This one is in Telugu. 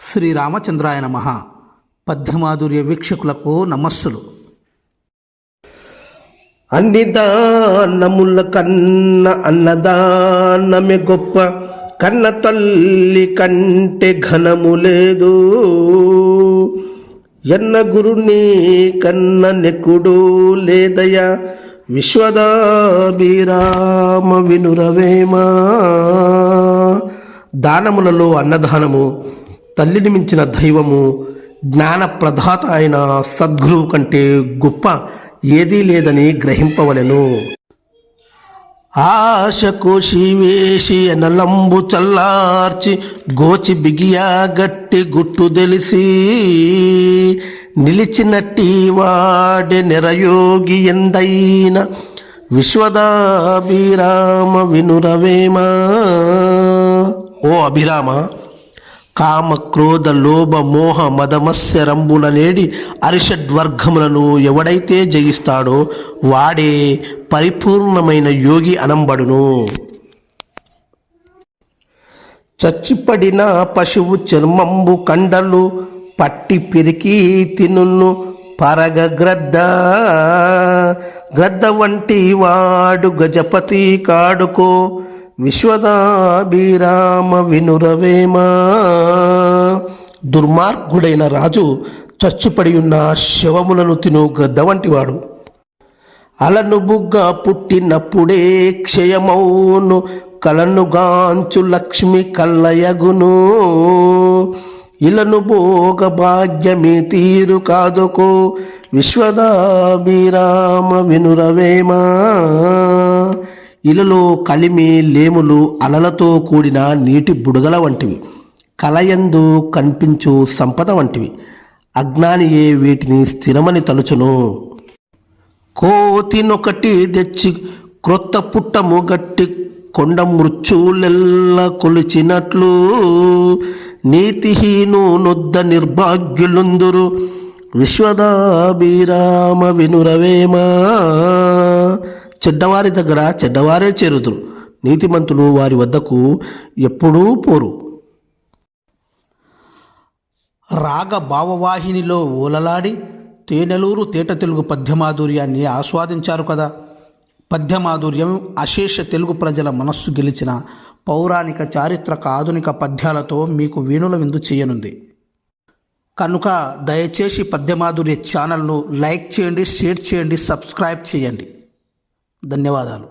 శ్రీరామచంద్రాయ నమ. పద్యమాధుర్య వీక్షకులకు నమస్సులు. అన్ని దానముల కన్న అన్నదానమే గొప్ప. కన్న తల్లి కంటే ఘనము లేదు. ఎన్న గురుని కన్న నెక్కుడు లేదయ? విశ్వదాభిరామ వినురవేమా? దానములలో అన్నదానము తల్లిని మించిన దైవము జ్ఞాన ప్రదాత అయిన సద్గురువు కంటే గొప్ప ఏదీ లేదని గ్రహింపవలెను. ఆశ శివేషి వేసి ఎనలంబు చల్లార్చి గోచి బిగియా గట్టి గుట్టు తెలిసి నిలిచినట్టి వాడే నిరయోగి ఎందైన విశ్వదాభిరామ వినురవేమా? ఓ అభిరామ కామ క్రోధ లోభ మోహ మదమత్స్య రంబుల నేడి అరిషడ్వర్గములను ఎవడైతే జయిస్తాడో వాడే పరిపూర్ణమైన యోగి అనంబడును. చచ్చిపడిన పశువు చర్మంబు కండలు పట్టి పిరికి తినును పరగ గ్రద్ద. గ్రద్ద వంటి వాడు గజపతి కాడుకో విశ్వదాభిరామ వినురవేమా? దుర్మార్గుడైన రాజు చచ్చుపడి ఉన్న శవములను తిను గద్ద వంటివాడు అలను బుగ్గ పుట్టినప్పుడే క్షయమౌను కలనుగాంచు లక్ష్మి కల్లయగును ఇలను భోగ భాగ్యమే తీరు కాదుకో విశ్వదాభిరామ వినురవేమా? ఇలలో కలిమి లేములు అలలతో కూడిన నీటి బుడగల వంటివి. కలయందు కనిపించు సంపద వంటివి. అజ్ఞానియే వీటిని స్థిరమని తలుచును. కోతినొకటి తెచ్చి క్రొత్త పుట్టము గట్టి కొండ మృత్యులెల్ల కొలిచినట్లు నీతిహీను నొద్ద నిర్భాగ్యులుందురు విశ్వదాభిరామ వినురవేమా. చెడ్డవారి దగ్గర చెడ్డవారే చేరుదురు. నీతిమంతులు వారి వద్దకు ఎప్పుడూ పోరు. రాగ భావవాహినిలో ఓలలాడి తేనెలూరు తేట తెలుగు పద్యమాధుర్యాన్ని ఆస్వాదించారు కదా. పద్యమాధుర్యం అశేష తెలుగు ప్రజల మనస్సు గెలిచిన పౌరాణిక చారిత్రక ఆధునిక పద్యాలతో మీకు వీణుల విందు చేయనుంది. కనుక దయచేసి పద్యమాధుర్య ఛానల్ను లైక్ చేయండి షేర్ చేయండి సబ్స్క్రైబ్ చేయండి. ధన్యవాదాలు